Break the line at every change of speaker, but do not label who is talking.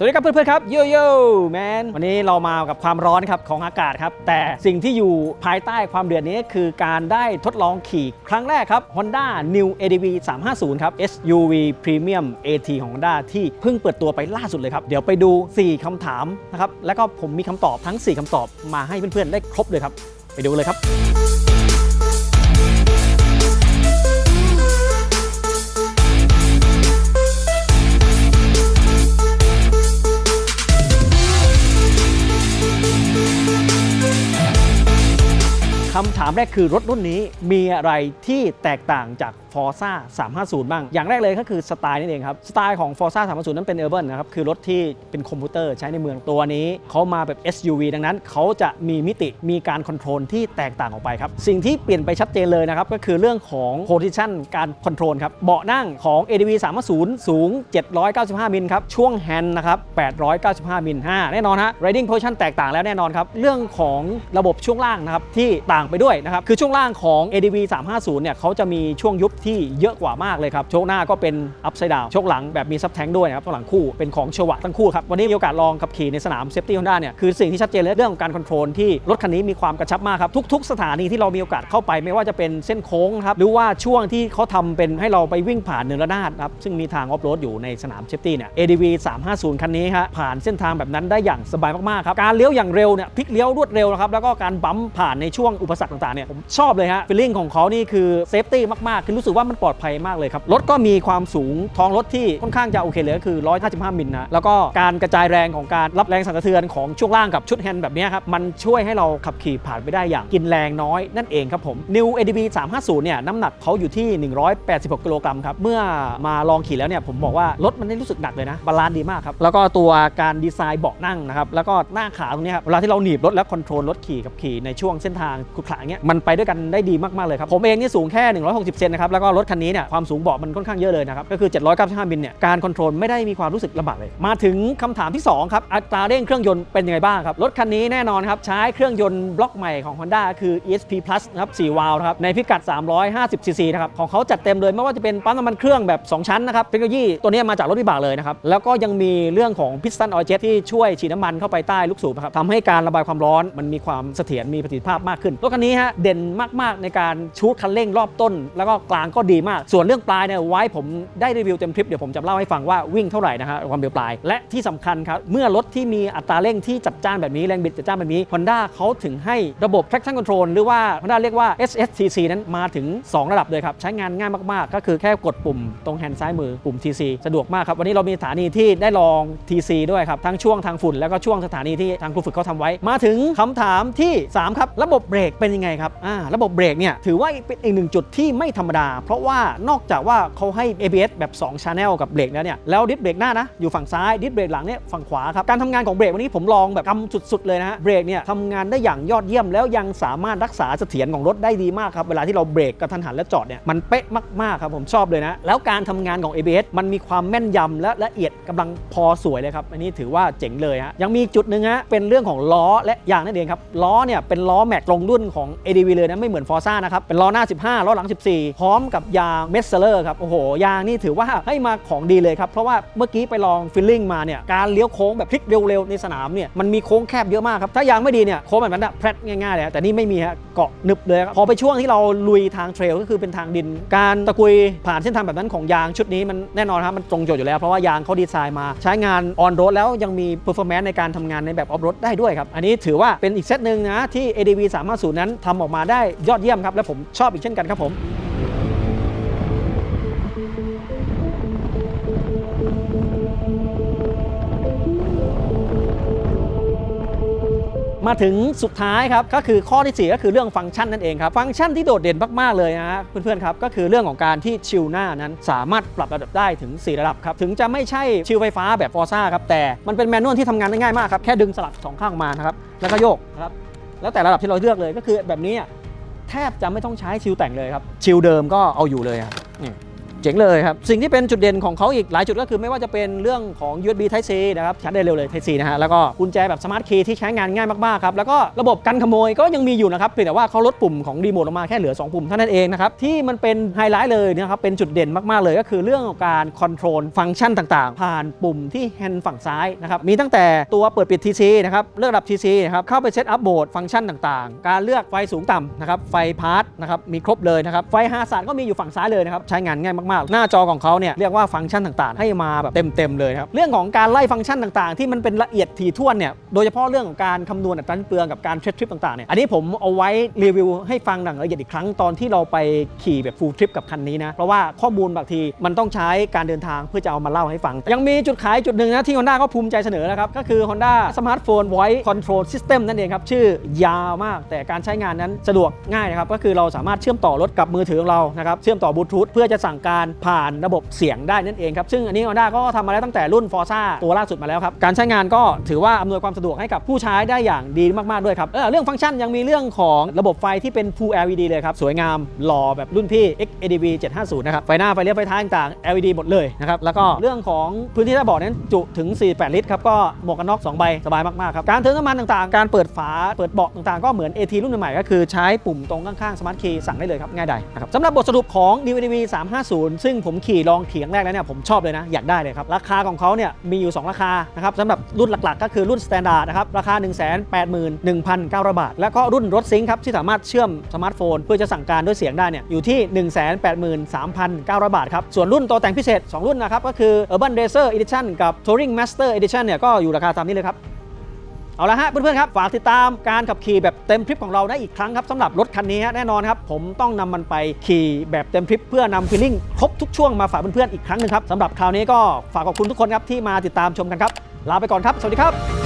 สวัสดีครับเพื่อนๆครับโยโย่แมนวันนี้เรามากับความร้อนครับของอากาศครับ แต่สิ่งที่อยู่ภายใต้ความเดือดนี้คือการได้ทดลองขี่ครั้งแรกครับ Honda New ADV 350 ครับ SUV Premium AT ของ Honda ที่เพิ่งเปิดตัวไปล่าสุดเลยครับ เดี๋ยวไปดู 4คำถามนะครับ แล้วก็ผมมีคำตอบทั้ง 4คำตอบมาให้เพื่อนๆได้ครบเลยครับ ไปดูเลยครับำถามแรกคือรถรุ่นนี้มีอะไรที่แตกต่างจาก Forza 350 บ้าง อย่างแรกเลยก็คือสไตล์นั่เองครับ สไตล์ของ Forza 350 นั้นเป็น Urban นะครับ คือรถที่เป็นคอมพิวเตอร์ใช้ในเมืองตัวนี้ เขามาแบบ SUV ดังนั้น เขาจะมีมิติมีการคอนโทรลที่แตกต่างออกไปครับ สิ่งที่เปลี่ยนไปชัดเจนเลยนะครับ ก็คือเรื่องของ position การคอนโทรลครับ เบาะนั่งของ ADV 350 สูง 795 มิลครับ ช่วงแฮนด์นะครับ895 มิลห้าแน่นอนฮะ riding position แตกต่างแล้วแน่นอนครับ เรื่องของระบบช่วงล่างนะครับที่ต่างไปด้วยนะครับ คือช่วงล่างของ ADV 350 เนี่ยเขาจะมีช่วงยุบที่เยอะกว่ามากเลยครับ โชคหน้าก็เป็น upside down โชคหลังแบบมีซับแทงด้วยนะครับโชคหลังคู่เป็นของเชวะทั้งคู่ครับ วันนี้มีโอกาสลองขับขี่ในสนาม Safety Honda เนี่ยคือสิ่งที่ชัดเจนเลยเรื่องของการคอนโทรลที่รถคันนี้มีความกระชับมากครับ ทุกๆ สถานีที่เรามีโอกาสเข้าไปไม่ว่าจะเป็นเส้นโค้งครับหรือว่าช่วงที่เขาทำเป็นให้เราไปวิ่งผ่านเนินระนาดครับซึ่งมีทางออฟโรดอยู่ในสนามเซฟตี้เนี่ย ADV 350 คันนี้ฮะผ่านเส้นทางแบบนั้นได้อย่างสบายมากๆครับการเลี้ยวอย่างเร็วเนี่ยพลิกเลี้ยวรวดเร็วนะครับแล้วก็การบัมผ่านในช่วงอุปสรรคต่างๆเนี่ยผมชอบเลยฮะฟีลลิ่งของเขานี่คือเซฟตี้มากๆคือรู้สึกว่ามันปลอดภัยมากเลยครับ รถก็มีความสูงท้องรถที่ค่อนข้างจะโอเคเลยก็คือ 155 มิลนะ แล้วก็การกระจายแรงของการรับแรงสั่นสะเทือนของช่วงล่างกับชุดแฮนด์แบบนี้ครับ มันช่วยให้เราขับขี่ผ่านไปได้อย่างกินแรงน้อยนั่นเองครับผม New ADV 350 เนี่ยน้ำหนักเขาอยู่ที่ 186 กิโลกรัมครับ เมื่อมาลองขี่แล้วเนี่ยผมบอกว่ารถมันไม่รู้สึกหนักเลยนะ บาลานซ์ดีมากครับ แล้วก็ตัวการดีไซน์เบาะนั่งนะครับ แล้วก็หน้าขาตรงนี้ครับ เวลาที่เราหนีบรถแล้วคอนโทรลรถขี่กับขี่ในช่วงเส้นทางขรุขระเงี้ย มันไปด้วยกันได้ดีมากๆเลยครับ ผมเองนี่สูงแค่ 160เซนนะครับแล้วก็รถคันนี้เนี่ยความสูงเบาะมันค่อนข้างเยอะเลยนะครับก็คือ 795มิลเนี่ยการคอนโทรลไม่ได้มีความรู้สึกลำบากเลย มาถึงคำถามที่สองครับอัตราเร่งเครื่องยนต์เป็นยังไงบ้างครับรถคันนี้แน่นอนครับใช้เครื่องยนต์บล็อกใหม่ของ Honda คือ ESP Plus นะครับ4วาล์วนะครับในพิกัด 350ซีซีนะครับของเขาจัดเต็มเลยไม่ว่าจะเป็นปั๊มน้ำมันเครื่องแบบ 2 ชั้นนะครับเทคโนโลยีตัวนี้มาจากรถวิบากเลยนะครับแล้วก็ยังมีเรื่องของพิสตันออยเจ็ตที่ช่วยฉีดน้ำมันเข้าไปใต้ลูกสูบนะครับทำให้การระบายความร้อนมันมีความเสถียรมีประสิทธิภาพมากขึ้นรถคันนี้ฮะเด่นมากๆในการชูดคันเร่งรอบต้น แล้วก็กลางก็ดีมาก ส่วนเรื่องปลายเนี่ยไว้ผมได้รีวิวเต็มทริปเดี๋ยวผมจะเล่าให้ฟังว่าวิ่งเท่าไหร่นะฮะความเร็วปลาย และที่สำคัญครับ เมื่อรถที่มีอัตราเร่งที่จัดจ้านแบบนี้แรงบิดจัดจ้านแบบนี้ Honda เขาถึงให้ระบบ traction control หรือว่า Honda เรียกว่า SSTC นั้นมาถึง 2 ระดับเลยครับ ใช้งานง่ายมากๆ ก็คือแค่กดปุ่มตรงแฮนด์ซ้ายมือปุ่ม TC สะดวกมากครับ วันนี้เรามีสถานีที่ได้ลอง TC ด้วยครับ ทั้งช่วงทางฝุ่นแล้วก็ช่วงสถานีที่ทางครูฝึกเขาทำไว้ มาถึงคำถามที่ 3 ครับ ระบบเบรกเป็นยังไงครับอ่าระบบเบรกเนี่ยถือว่าเป็นอีกหนึ่งจุดที่ไม่ธรรมดาเพราะว่านอกจากว่าเขาให้ ABS แบบ 2 Channel กับเบรกแล้วเนี่ย แล้วดิสเบรกหน้านะ อยู่ฝั่งซ้าย ดิสเบรกหลังเนี่ยฝั่งขวาครับ การทำงานของเบรกวันนี้ผมลองแบบกำสุด ๆ เลยนะฮะ เบรกเนี่ยทำงานได้อย่างยอดเยี่ยมแล้วยังสามารถรักษาเสถียรของรถได้ดีมากครับ เวลาที่เราเบรกกระทันหันและจอดเนี่ย มันเป๊ะมาก ๆ ครับผมชอบเลยนะ แล้วการทำงานของ ABS มันมีความแม่นยำและละเอียดกำลังพอสวยเลยครับ อันนี้ถือว่าเจ๋งเลยฮะ ยังมีจุดหนึ่งฮะ เป็นเรื่องของล้อและยางนั่นเองครับ ล้อเนี่ยเป็นล้อแม็กตรงรุ่นของ ADV เลยนะไม่เหมือน Forza นะครับเป็นล้อหน้า 15ล้อหลัง 14พร้อมกับยางเมสเซอร์ครับ โอ้โห ยางนี่ถือว่าให้มาของดีเลยครับ เพราะว่าเมื่อกี้ไปลองฟิลลิ่งมาเนี่ย การเลี้ยวโค้งแบบพลิกเร็วๆในสนามเนี่ย มันมีโค้งแคบเยอะมากครับ ถ้ายางไม่ดีเนี่ยโค้งแบบนั้นอะแพรดง่ายๆเลยแต่นี่ไม่มีฮะเกาะหนึบเลยครับพอไปช่วงที่เราลุยทางเทรลก็คือเป็นทางดิน การตะกุยผ่านเส้นทางแบบนั้นของยางชุดนี้มันแน่นอนครับมันตรงโจทย์อยู่แล้วเพราะว่ายางเขาดีไซน์มา ใช้งานออนโรดแล้วยังมีเ e อร์ฟอร์แมนซ์ในการทำงานในแบบออฟโรดได้ด้วยครับอันนี้ถือว่าเป็นอีกเซตหนึ่งนะที่ ADV 350นั้นทำออกมาได้ยอดเยี่ยมครับและผมชอบอีกเช่นกันครับผม มาถึงสุดท้ายครับก็คือข้อที่ 4 ก็คือเรื่องฟังก์ชันนั่นเองครับฟังก์ชันที่โดดเด่นมากๆเลยนะฮะเพื่อนๆครับก็คือเรื่องของการที่ชิลหน้านั้นสามารถปรับระดับได้ถึง 4 ระดับครับถึงจะไม่ใช่ชิลไฟฟ้าแบบฟอร์ซ่าครับแต่มันเป็นแมนนวลที่ทำงานได้ง่ายมากครับแค่ดึงสลักสองข้างมานะครับแล้วก็โยกนะครับแล้วแต่ระดับที่เราเลือกเลยก็คือแบบนี้แทบจะไม่ต้องใช้ชิลแต่งเลยครับชิลเดิมก็เอาอยู่เลยครับนี่ เจ๋งเลยครับ สิ่งที่เป็นจุดเด่นของเขาอีกหลายจุดก็คือไม่ว่าจะเป็นเรื่องของ USB Type C นะครับชาร์จได้เร็วเลย Type C นะฮะแล้วก็กุญแจแบบสมาร์ทคีย์ที่ใช้งานง่ายมากๆครับแล้วก็ระบบกันขโมยก็ยังมีอยู่นะครับเพียงแต่ว่าเขาลดปุ่มของรีโมทลงมาแค่เหลือ 2 ปุ่มเท่านั้นเองนะครับที่มันเป็นไฮไลท์เลยนะครับเป็นจุดเด่นมากๆเลยก็คือเรื่องของการคอนโทรลฟังก์ชันต่างๆ ผ่านปุ่มที่แฮนด์ฝั่งซ้ายนะครับมีตั้งแต่ตัวเปิดปิด TC นะครับเลือกระดับ TC นะครับเข้าไปเซตอัพโหมดฟังก์ชันต่างๆ การเลือกไฟสูงต่ำนะครับไฟพาร์ทนะครับมีครบเลยนะครับไฟฮาสาดก็มีอยู่ฝั่งซ้ายเลยนะครับใช้งานง่ายมากๆหน้าจอของเขาเนี่ยเรียกว่าฟังก์ชันต่างๆ ให้มาแบบเต็มๆเลยครับเรื่องของการไล่ฟังก์ชันต่างๆ ที่มันเป็นละเอียดถี่ถ้วนเนี่ยโดยเฉพาะเรื่องของการคำนวณอัตราสิ้นเปลืองกับการเทรดทริปต่างๆเนี่ยอันนี้ผมเอาไว้รีวิวให้ฟังดังละเอียดอีกครั้งตอนที่เราไปขี่แบบฟูลทริปกับคันนี้นะเพราะว่าข้อมูลบางทีมันต้องใช้การเดินทางเพื่อจะเอามาเล่าให้ฟัง ยังมีจุดขายจุดหนึ่งนะที่ Honda ก็ภูมิใจเสนอนะครับก็คือ Honda Smartphone Voice Control System นั่นเองครับชื่อยาวมากแต่การใช้งานนั้นสะดวกง่ายนะครับก็คือเราสามารถเชื่อมต่อรถกับมือถือของเรานะครับเชื่อมต่อบลูทูธเพื่อจะสั่งการผ่านระบบเสียงได้นั่นเองครับซึ่งอันนี้ Honda ก็ทำมาแล้วตั้งแต่รุ่น Forza ตัวล่าสุดมาแล้วครับการใช้งานก็ถือว่าอำนวยความสะดวกให้กับผู้ใช้ได้อย่างดีมากๆด้วยครับเออเรื่องฟังก์ชันยังมีเรื่องของระบบไฟที่เป็น Full LED เลยครับสวยงามหล่อแบบรุ่นพี่ XADV 750นะครับไฟหน้าไฟเลี้ยวไฟท้ายต่างๆ LED หมดเลยนะครับแล้วก็เรื่องของพื้นที่ใต้เบาะนั้นจุถึง 48 ลิตรครับก็หมวกกันน็อก2ใบสบายมากๆครับการเติมน้ำมันต่างๆ การเปิดฝาเปิดเบาะต่างๆก็เหมือน AT รุ่นใหม่ก็คือใช้ปุ่มตรงข้างๆ Smart Key สั่งได้เลยครับง่ายดายนะครับสำหรับบทสรุปของ DVDV 350ซึ่งผมขี่ลองเถียงแรกแล้วเนี่ยผมชอบเลยนะ อยากได้เลยครับ ราคาของเขาเนี่ยมีอยู่ 2 ราคานะครับสำหรับรุ่นหลักๆ ก็คือรุ่น Standard นะครับราคา 181,900 บาท แล้วก็รุ่นรถซิงค์ครับที่สามารถเชื่อมสมาร์ทโฟน เพื่อจะสั่งการด้วยเสียงได้เนี่ยอยู่ที่ 183,900 บาทครับส่วนรุ่นตัวแต่งพิเศษ 2 รุ่นนะครับก็คือ Urban Racer Edition กับ Touring Master Edition เนี่ยก็อยู่ราคาตามนี้เลยครับ เอาละฮะเพื่อนๆครับฝากติดตามการขับขี่แบบเต็มทริปของเราได้อีกครั้งครับสำหรับรถคันนี้แน่นอนครับผมต้องนำมันไปขี่แบบเต็มทริปเพื่อนำฟีลลิ่งครบทุกช่วงมาฝากเพื่อนๆอีกครั้งหนึ่งครับสำหรับคราวนี้ก็ฝากขอบคุณทุกคนครับที่มาติดตามชมกันครับลาไปก่อนครับ สวัสดีครับ